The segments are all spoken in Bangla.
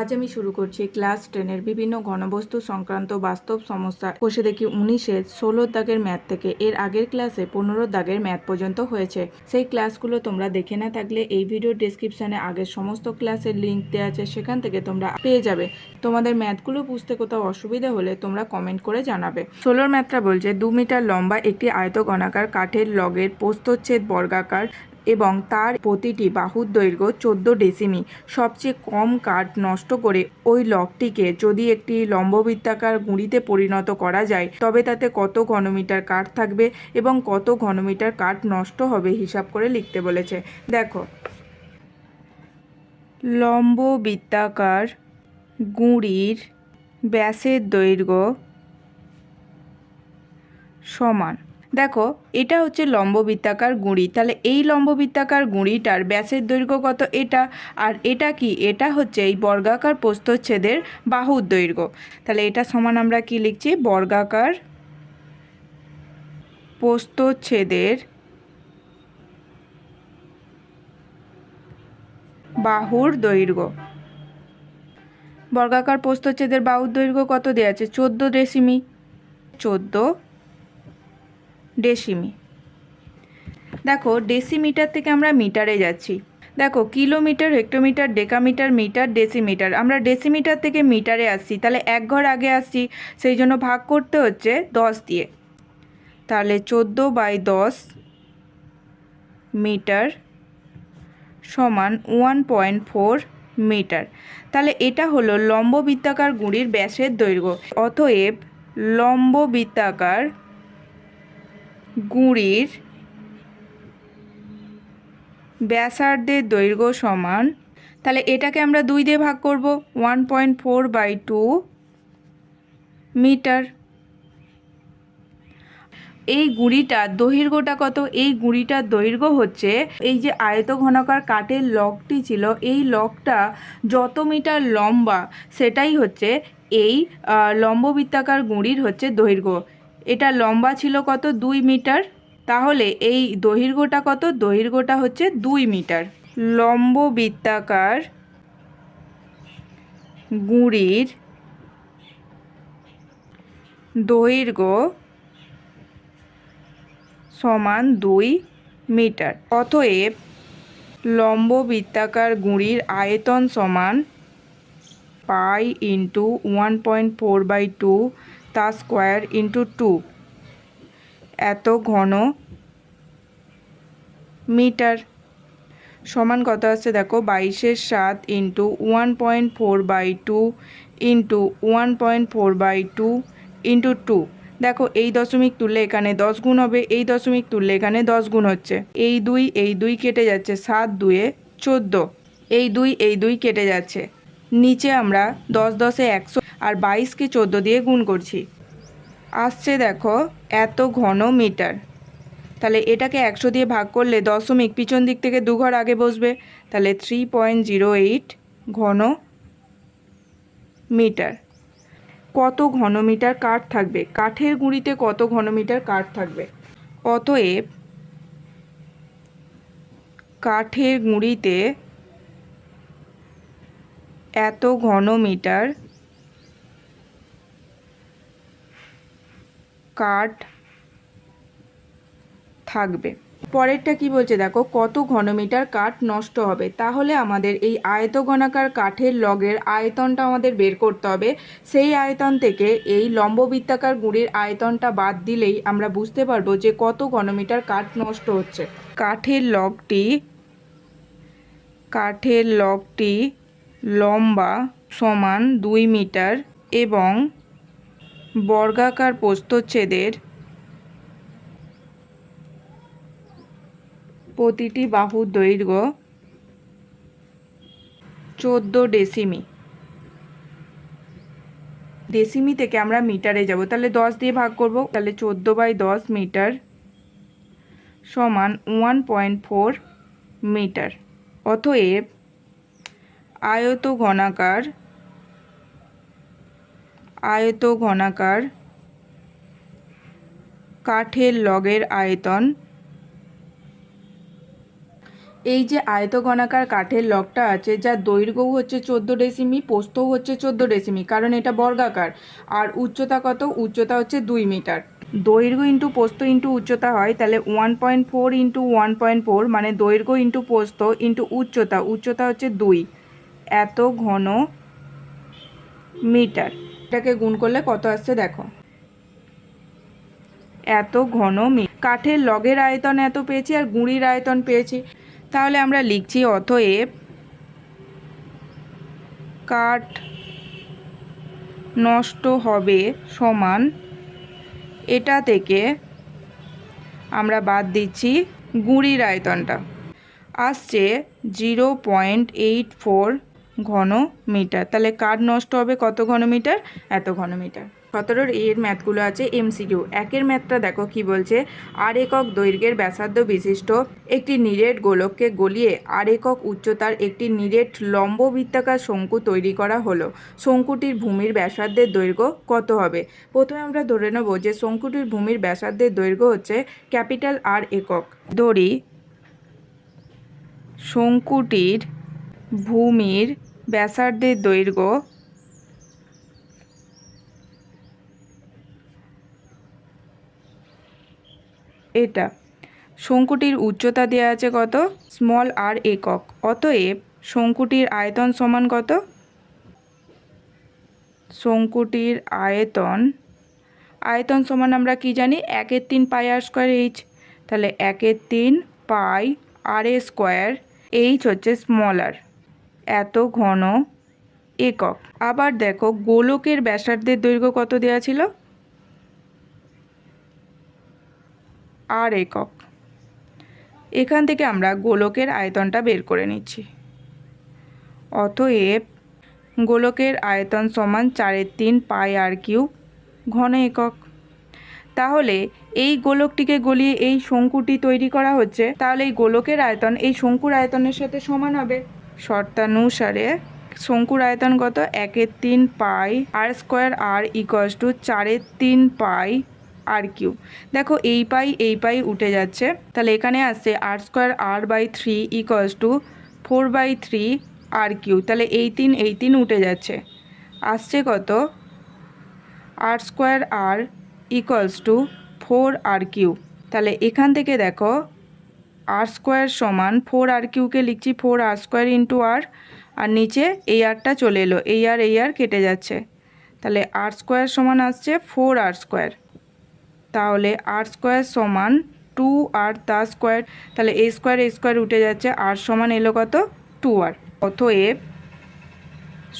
আজ আমি শুরু করছি ক্লাস টেনের বিভিন্ন ঘনবস্তু সংক্রান্ত বাস্তব সমস্যা। বসে দেখি উনিশের ষোলো দাগের ম্যাথ থেকে। এর আগের ক্লাসে পনেরো দাগের ম্যাথ পর্যন্ত হয়েছে। সেই ক্লাসগুলো তোমরা দেখে না থাকলে এই ভিডিওর ডিসক্রিপশানে আগের সমস্ত ক্লাসের লিঙ্ক দেওয়া আছে, সেখান থেকে তোমরা পেয়ে যাবে। তোমাদের ম্যাথগুলো বুঝতে কোথাও অসুবিধা হলে তোমরা কমেন্ট করে জানাবে। ষোলোর ম্যাথটা বলছে, দু মিটার লম্বা একটি আয়তঘনাকার কাঠের লগের পোস্তচ্ছেদ বর্গাকার এবং তার প্রতিটি বাহুর দৈর্ঘ্য চোদ্দ ডেসিমি। সবচেয়ে কম কাঠ নষ্ট করে ওই লকটিকে যদি একটি লম্ববৃত্তাকার গুঁড়িতে পরিণত করা যায়, তবে তাতে কত ঘনমিটার কাঠ থাকবে এবং কত ঘনমিটার কাঠ নষ্ট হবে হিসাব করে লিখতে বলেছে। দেখো। লম্ববৃত্তাকার গুঁড়ির ব্যাসের দৈর্ঘ্য সমান দেখো, এটা হচ্ছে লম্ববৃত্তাকার গুঁড়ি। তাহলে এই লম্ববৃত্তাকার গুঁড়িটার ব্যাসের দৈর্ঘ্য কত এটা? আর এটা কি? এটা হচ্ছে এই বর্গাকার প্রস্থচ্ছেদের বাহুর দৈর্ঘ্য। তাহলে এটা সমান আমরা কি লিখছি? বর্গাকার প্রস্থচ্ছেদের বাহুর দৈর্ঘ্য। বর্গাকার প্রস্থচ্ছেদের বাহুর দৈর্ঘ্য কত দেওয়া আছে? চোদ্দ ডেসিমি। চোদ্দ ডেসিমি। দেখো, ডেসিমিটার থেকে আমরা মিটারে যাচ্ছি। দেখো, kilometre, hectometre, decametre, metre, decimetre. আমরা ডেসিমিটার থেকে মিটারে আসছি। তাহলে এক ঘর আগে আসছি, সেই জন্য ভাগ করতে হচ্ছে দশ দিয়ে। তাহলে চোদ্দ বাই দশ মিটার সমান ওয়ান পয়েন্ট ফোর মিটার। তাহলে এটা হলো লম্ব বৃত্তাকার গুঁড়ির ব্যাসের দৈর্ঘ্য। অতএব লম্ব বৃত্তাকার গুঁড়ির ব্যাসার্ধের দৈর্ঘ্য সমান, তাহলে এটাকে আমরা দুই দিয়ে ভাগ করব one point four by two metre এই গুঁড়িটার দৈর্ঘ্যটা কত? এই গুঁড়িটার দৈর্ঘ্য হচ্ছে, এই যে আয়তঘনাকার কাঠের লকটি ছিল, এই লকটা যত মিটার লম্বা, সেটাই হচ্ছে এই লম্ববৃত্তাকার গুঁড়ির হচ্ছে দৈর্ঘ্য। এটা লম্বা ছিল কত? দুই মিটার। তাহলে এই দৈর্ঘ্যটা কত? দৈর্ঘ্যটা হচ্ছে দুই মিটার। লম্ব বৃত্তাকার গুঁড়ির দৈর্ঘ্য সমান দুই মিটার। অতএব লম্ব বৃত্তাকার গুঁড়ির আয়তন সমান pi into one point four by two তা স্কোয়ার ইন্টু টু। এত ঘন মিটার। সমান কত আসছে দেখো? বাইশের সাত into one point four by two into one point four by two into two. দেখো, এই দশমিক তুললে এখানে দশ গুণ হবে, এই দশমিক তুললে এখানে দশ গুণ হচ্ছে। এই দুই এই দুই কেটে যাচ্ছে সাত দুয়ে চোদ্দ। এই দুই এই দুই কেটে যাচ্ছে। নিচে আমরা দশ দশে একশো আর বাইশকে চোদ্দ দিয়ে গুণ করছি। আসছে দেখো এত ঘন মিটার। তাহলে এটাকে একশো দিয়ে ভাগ করলে দশমিক পিছন দিক থেকে দু ঘর আগে বসবে। তাহলে থ্রি পয়েন্ট জিরো এইট ঘন মিটার। কত ঘনমিটার কাঠ থাকবে? কাঠের গুঁড়িতে কত ঘনমিটার কাঠ থাকবে? অতএব কাঠের গুঁড়িতে এত ঘনমিটার কাঠ থাকবে। পরেরটা কি বলছে? দেখো, কত ঘনমিটার কাঠ নষ্ট হবে। তাহলে আমাদের এই আয়তঘনাকার কাঠের লগের আয়তনটা আমাদের বের করতে হবে। সেই আয়তন থেকে এই লম্ববৃত্তাকার গুঁড়ির আয়তনটা বাদ দিলেই আমরা বুঝতে পারব যে কত ঘনমিটার কাঠ নষ্ট হচ্ছে। কাঠের লগটি কাঠের লগটি লম্বা সমান দুই মিটার এবং বর্গাকার প্রস্থচ্ছেদের প্রতিটি বাহুর দৈর্ঘ্য চোদ্দ ডেসিমি। ডেসিমি থেকে আমরা মিটারে যাব। তাহলে দশ দিয়ে ভাগ করব। তাহলে চোদ্দ বাই দশ মিটার সমান ওয়ান পয়েন্ট ফোর মিটার। অতএব আয়ত ঘনাকার আয়ত ঘনাকার কাঠের লগের আয়তন। এই যে আয়ত আয়তঘনাকার কাঠের লগটা আছে যার দৈর্ঘ্যও হচ্ছে চোদ্দ ডেসিমি পোস্তও হচ্ছে চোদ্দ ডেসিমি, কারণ এটা বর্গাকার। আর উচ্চতা কত? উচ্চতা হচ্ছে দুই মিটার। দৈর্ঘ্য ইন্টু পোস্ত ইন্টু উচ্চতা হয়, তাহলে one point four into one point four মানে দৈর্ঘ্য ইন্টু পোস্ত ইন্টু উচ্চতা উচ্চতা হচ্ছে দুই। এত ঘন মিটার। এটাকে গুণ করলে কত আসছে দেখো। এত ঘন মি, কাঠের লগের আয়তন এত পেয়েছি আর গুঁড়ির আয়তন পেয়েছি। তাহলে আমরা লিখছি অতএব কাঠ নষ্ট হবে সমান এটা থেকে আমরা বাদ দিচ্ছি গুঁড়ির আয়তনটা। আসছে জিরো পয়েন্ট এইট ফোর ঘন মিটার তাহলে কাঠ নষ্ট হবে? কত ঘন মিটার এত ঘন মিটার সতেরোর এর ম্যাথগুলো আছে এমসিকিউ। একের ম্যাথটা দেখো কি বলছে। আর একক দৈর্ঘ্যের ব্যাসার্ধ বিশিষ্ট একটি নিরেট গোলককে গলিয়ে আর একক উচ্চতার একটি নিরেট লম্ব বৃত্তাকার শঙ্কু তৈরি করা হলো। শঙ্কুটির ভূমির ব্যাসার্ধের দৈর্ঘ্য কত হবে? প্রথমে আমরা ধরে নেব যে শঙ্কুটির ভূমির ব্যাসার্ধের দৈর্ঘ্য হচ্ছে ক্যাপিটাল আর একক। ধরি, শঙ্কুটির ভূমির ব্যাসার্ধের দৈর্ঘ্য এটা। শঙ্কুটির উচ্চতা দেওয়া আছে কত? স্মল আর একক। অতএব শঙ্কুটির আয়তন সমান কত? শঙ্কুটির আয়তন। আয়তন সমান আমরা কি জানি? একের তিন পাই আর স্কোয়ার এইচ তাহলে একের তিন পাই আর এ স্কোয়ার এইচ হচ্ছে স্মল আর এত ঘন একক। আবার দেখো গোলকের ব্যাসার্ধের দৈর্ঘ্য কত দেওয়া ছিল? আর একক। এখান থেকে আমরা গোলকের আয়তনটা বের করে নিচ্ছি। অতএব গোলকের আয়তন সমান চারের তিন পাই আর কিউব ঘন একক। তাহলে এই গোলকটিকে গলিয়ে এই শঙ্কুটি তৈরি করা হচ্ছে, তাহলে এই গোলকের আয়তন এই শঙ্কুর আয়তনের সাথে সমান হবে। শর্তানুসারে শঙ্কুর আয়তন কত একের তিন pi R square R equals to চারের তিন পাই আর কিউ দেখো এই পাই এই পাই উঠে যাচ্ছে। তাহলে এখানে আসছে R square R by three equals to four by three R cube তাহলে এই তিন এই তিন উঠে যাচ্ছে। আসছে কত? R square R equals to four R cube তাহলে এখান থেকে দেখো আর স্কোয়ার সমান ফোর আর কিউকে লিখছি four R square into R R নিচে এই আরটা চলে এলো, এই আর এই আর কেটে যাচ্ছে। তাহলে আর স্কোয়ার সমান আসছে ফোর আর স্কোয়ার তাহলে আর স্কোয়ার সমান টু আর তা স্কোয়ার তাহলে এ স্কোয়ার এ স্কোয়ার উঠে যাচ্ছে আর সমান এলো কত? টু আর অতএব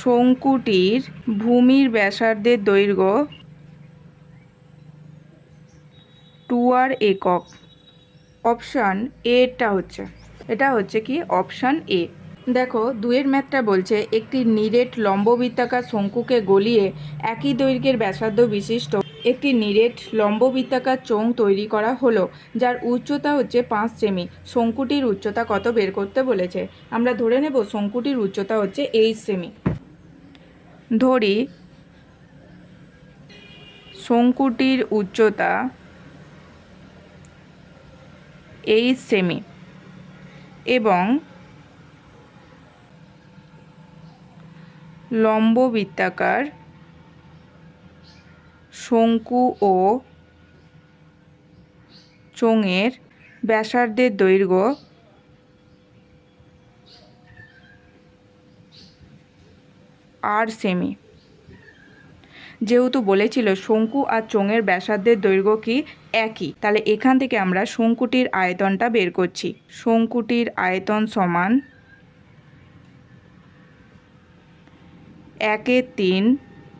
শঙ্কুটির ভূমির ব্যাসার্ধের দৈর্ঘ্য টু আর একক। অপশান এটা হচ্ছে। এটা হচ্ছে কি অপশান এ দেখো দুয়ের ম্যাথটা বলছে, একটি নিরেট লম্ববৃত্তাকার শঙ্কুকে গলিয়ে একই দৈর্ঘ্যের ব্যাসার্ধ বিশিষ্ট একটি নিরেট লম্ববৃত্তাকার চোঙ তৈরি করা হলো, যার উচ্চতা হচ্ছে পাঁচ সেমি। শঙ্কুটির উচ্চতা কত বের করতে বলেছে? আমরা ধরে নেব শঙ্কুটির উচ্চতা হচ্ছে এইট সেমি। ধরি, শঙ্কুটির উচ্চতা এইট সেমি এবং লম্ব বৃত্তাকার শঙ্কু ও চোঙের ব্যাসার্ধের দৈর্ঘ্য আর সেমি যেহেতু বলেছিল শঙ্কু আর চোঙের ব্যাসার্ধের দৈর্ঘ্য কি একই, তাহলে এখান থেকে আমরা শঙ্কুটির আয়তনটা বের করছি। শঙ্কুটির আয়তন সমান একে তিন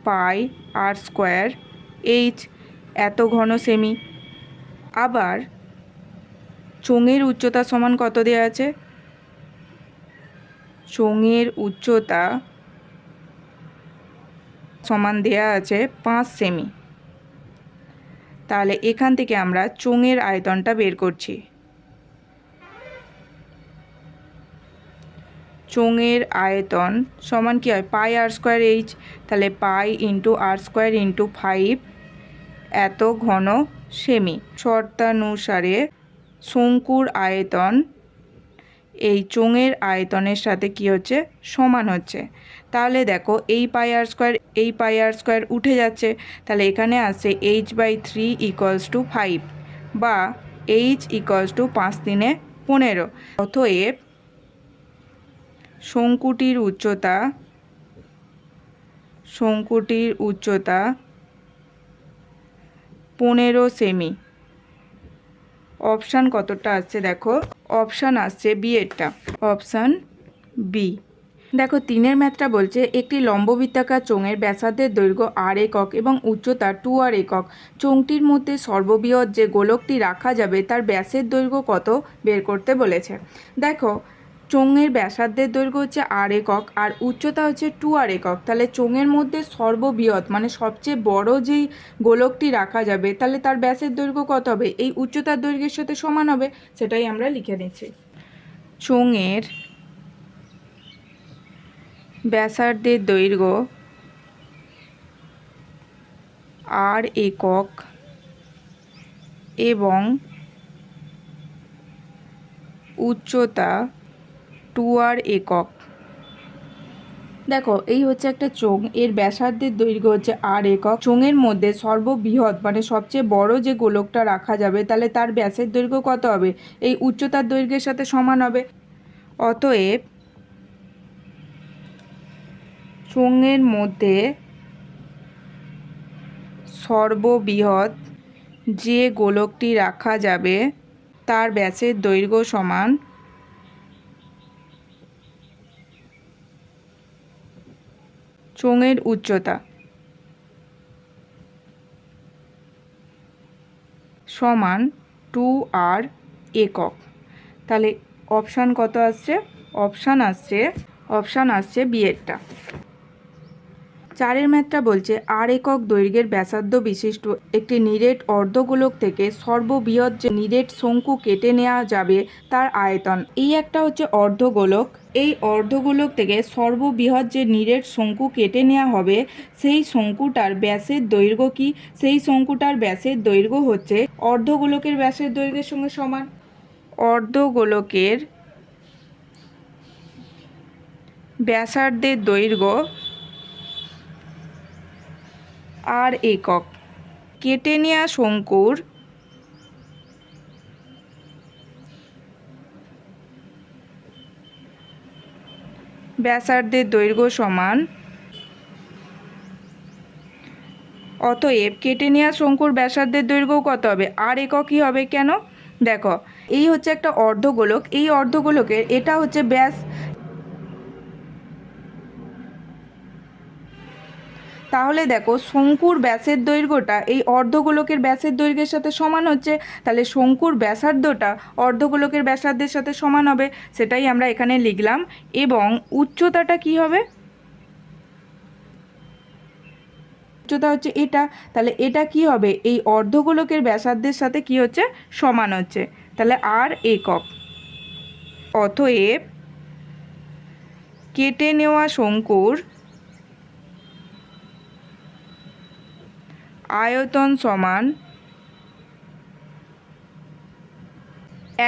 পাই আর স্কোয়ার এইচ, এত ঘন সেমি। আবার চোঙের উচ্চতা সমান কত দেওয়া আছে? চোঙের উচ্চতা সমান দেয়া আছে পাঁচ সেমি তাহলে এখান থেকে আমরা চোঙের আয়তনটা বের করছি। চোঙের আয়তন সমান কী হয়? পাই আর স্কোয়ার এইচ তাহলে pi into R square into five এত ঘন সেমি শর্তানুসারে শঙ্কুর আয়তন এই চোঙের আয়তনের সাথে কি হচ্ছে? সমান হচ্ছে। তাহলে দেখো, এই পাই আর স্কোয়ার এই পাই আর স্কোয়ার উঠে যাচ্ছে। তাহলে এখানে আসছে H by three equals to five বা এইচ ইকুয়ালস টু পাঁচ তিনে পনেরো। অতএব শঙ্কুটির উচ্চতা শঙ্কুটির উচ্চতা পনেরো সেমি অপশান কতটা আসছে দেখো, অপশান আসছে বি এরটা অপশান বি। দেখো, তিনের ম্যাথটা বলছে, একটি লম্ববৃত্তাকার চোঙের ব্যাসার্ধের দৈর্ঘ্য আর একক এবং উচ্চতা টু আর একক। চোঙটির মধ্যে সর্ববৃহৎ যে গোলকটি রাখা যাবে, তার ব্যাসের দৈর্ঘ্য কত? বের করতে বলেছে। দেখো চোঙের ব্যাসার্ধের দৈর্ঘ্য হচ্ছে আর একক, আর উচ্চতা হচ্ছে টু আর একক। তাহলে চোঙের মধ্যে সর্ববৃহৎ মানে সবচেয়ে বড় যেই গোলকটি রাখা যাবে, তাহলে তার ব্যাসের দৈর্ঘ্য কত হবে? এই উচ্চতার দৈর্ঘ্যের সাথে সমান হবে, সেটাই আমরা লিখে নিচ্ছি। চোঙের ব্যাসার্ধের দৈর্ঘ্য আর একক এবং উচ্চতা টু আর একক। দেখো, এই হচ্ছে একটা চোঙ। এর ব্যাসার্ধের দৈর্ঘ্য হচ্ছে আর একক। চোঙের মধ্যে সর্ববৃহৎ মানে সবচেয়ে বড় যে গোলকটা রাখা যাবে, তাহলে তার ব্যাসের দৈর্ঘ্য কত হবে? এই উচ্চতার দৈর্ঘ্যের সাথে সমান হবে। অতএব, চোঙের মধ্যে সর্ববৃহৎ যে গোলকটি রাখা যাবে, তার ব্যাসের দৈর্ঘ্য সমান চোঙের উচ্চতা। সমান টু আর একক। তাহলে অপশান কত আসছে? অপশান আসছে অপশান আসছে বিয়েরটা চারের ম্যাথটা বলছে, আর একক দৈর্ঘ্যের ব্যাসার্ধ বিশিষ্ট একটি নিরেট অর্ধগোলক থেকে সর্ববৃহৎ যে নিরেট শঙ্কু কেটে নেওয়া যাবে তার আয়তন। এই একটা হচ্ছে অর্ধগোলক। এই অর্ধগোলক থেকে সর্ববৃহৎ যে নিরেট শঙ্কু কেটে নেওয়া হবে, সেই শঙ্কুটার ব্যাসের দৈর্ঘ্য কি? সেই শঙ্কুটার ব্যাসের দৈর্ঘ্য হচ্ছে অর্ধগোলকের ব্যাসের দৈর্ঘ্যের সঙ্গে সমান। অর্ধগোলকের ব্যাসার্ধের দৈর্ঘ্য আর একক। কেটে নেওয়া শঙ্কুর ব্যাসার্ধের দৈর্ঘ্য সমান। অতএব কেটে নেওয়া শঙ্কুর ব্যাসার্ধের দৈর্ঘ্য কত হবে? আর এককই হবে কেন? দেখো, এই হচ্ছে একটা অর্ধগোলক। এই অর্ধগোলকের এটা হচ্ছে ব্যাস তাহলে দেখো শঙ্কুর ব্যাসের দৈর্ঘ্যটা, এই অর্ধগোলকের ব্যাসের দৈর্ঘ্যের সাথে সমান হচ্ছে, তাহলে শঙ্কুর ব্যাসার্ধটা অর্ধগোলকের ব্যাসার্ধের সাথে সমান হবে, সেটাই আমরা এখানে লিখলাম। এবং উচ্চতাটা কি হবে? উচ্চতা হচ্ছে এটা, তাহলে এটা কি হবে? এই অর্ধগোলকের ব্যাসার্ধের সাথে কি হচ্ছে? সমান হচ্ছে। তাহলে আর একক। অতএব কেটে নেওয়া শঙ্কুর আয়তন সমান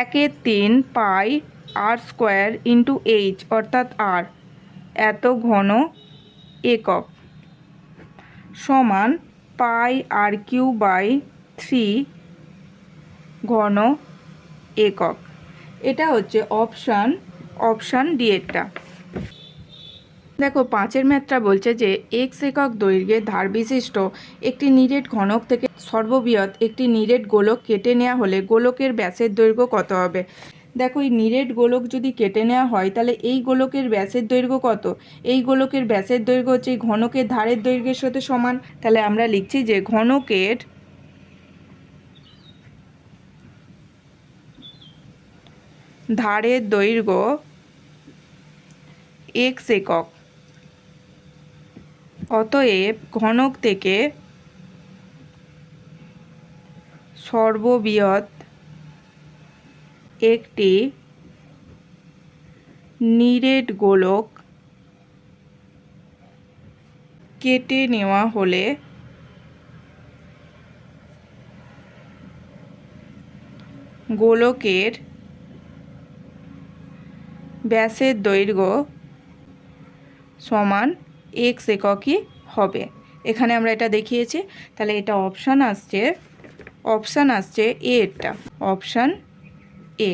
একের তিন pi R square into H, অর্থাৎ আর, এত ঘন একক, সমান pi R cube by three ঘন একক। এটা হচ্ছে অপশান অপশান ডি এরটা দেখো, পাঁচের ম্যাথটা বলছে যে এক্স একক দৈর্ঘ্যের ধার বিশিষ্ট একটি নিরেট ঘনক থেকে সর্ববৃহৎ একটি নিরেট গোলক কেটে নেওয়া হলে গোলকের ব্যাসের দৈর্ঘ্য কত হবে? দেখো, এই নিরেট গোলক যদি কেটে নেওয়া হয়, তাহলে এই গোলকের ব্যাসের দৈর্ঘ্য কত? এই গোলকের ব্যাসের দৈর্ঘ্য হচ্ছে ঘনকের ধারের দৈর্ঘ্যের সাথে সমান। তাহলে আমরা লিখছি যে ঘনকের ধারের দৈর্ঘ্য এক্স একক। অতএব ঘনক থেকে সর্ববৃহৎ একটি নিরেট গোলক কেটে নেওয়া হলে গোলকের ব্যাসের দৈর্ঘ্য সমান এক্স এককই হবে। এখানে আমরা এটা দেখিয়েছি। তাহলে এটা অপশান আসছে অপশান আসছে এ এরটা অপশান এ